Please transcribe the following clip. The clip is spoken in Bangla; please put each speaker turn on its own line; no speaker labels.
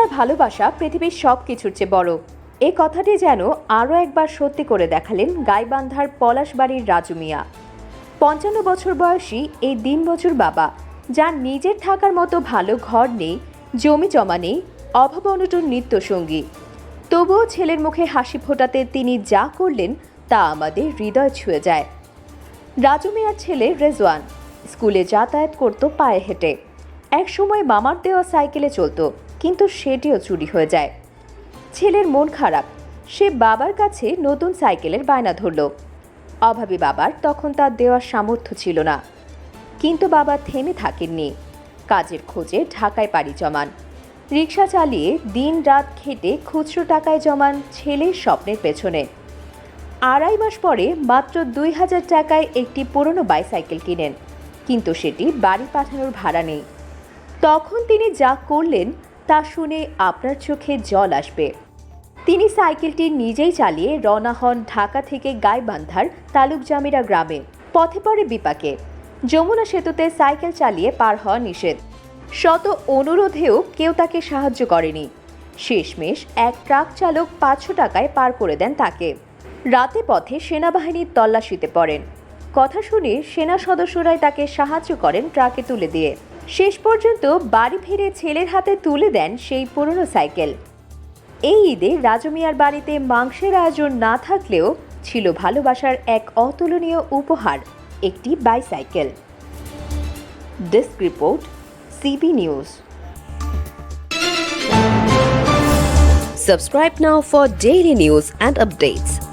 ভালোবাসা পৃথিবীর সব কিছুর চেয়ে বড়। এ কথাটি যেন আরও একবার সত্যি করে দেখালেন গাইবান্ধার পলাশবাড়ির রাজু মিয়া। পঞ্চান্ন বছর বয়সী এই দিন বছর বাবা, যার নিজের থাকার মতো ভালো ঘর নেই, জমি জমা নেই, অভাব অনটন নিত্য সঙ্গী তবুও ছেলের মুখে হাসি ফোটাতে তিনি যা করলেন তা আমাদের হৃদয় ছুঁয়ে যায়। রাজু মিয়ার ছেলে রেজওয়ান স্কুলে যাতায়াত করতো পায়ে হেঁটে। এক সময় মামার দেওয়া সাইকেলে চলতো। কিন্তু সেটিও চুরি হয়ে যায়। ছেলের মন খারাপ। সে বাবার কাছে নতুন সাইকেলের বায়না ধরল। অভাবী বাবার তখন তার দেওয়ার সামর্থ্য ছিল না। কিন্তু বাবা থেমে থাকেননি। কাজের খোঁজে ঢাকায় পাড়ি জমান। রিক্সা চালিয়ে দিন রাত খেটে খুচরো টাকায় জমান ছেলের স্বপ্নের পেছনে। আড়াই মাস পরে মাত্র দুই হাজার টাকায় একটি পুরনো বাইসাইকেল কিনেন। কিন্তু সেটি বাড়ি পাঠানোর ভাড়া নেই। তখন তিনি যা করলেন তা শুনে আপনার চোখে জল আসবে। তিনি সাইকেলটি নিজেই চালিয়ে রওনা হন ঢাকা থেকে গাইবান্ধার তালুক জামিরা গ্রামে। পথে পড়ে বিপাকে। যমুনা সেতুতে সাইকেল চালিয়ে পার হওয়া নিষেধ। শত অনুরোধেও কেউ তাকে সাহায্য করেনি। শেষমেশ এক ট্রাক চালক পাঁচশো টাকায় পার করে দেন তাকে। রাতে পথে সেনাবাহিনীর তল্লাশিতে পড়েন। কথা শুনে সেনা সদস্যরাই তাকে সাহায্য করেন ট্রাকে তুলে দিয়ে। শেষ পর্যন্ত বাড়ি ফিরে ছেলের হাতে তুলে দেন সেই পুরনো সাইকেল। এই ঈদে রাজমিয়ার বাড়িতে মাংসের আয়োজন না থাকলেও ছিল ভালোবাসার এক অতুলনীয় উপহার, একটি bicycle. Desk report, CB news.
Subscribe now for daily news and updates.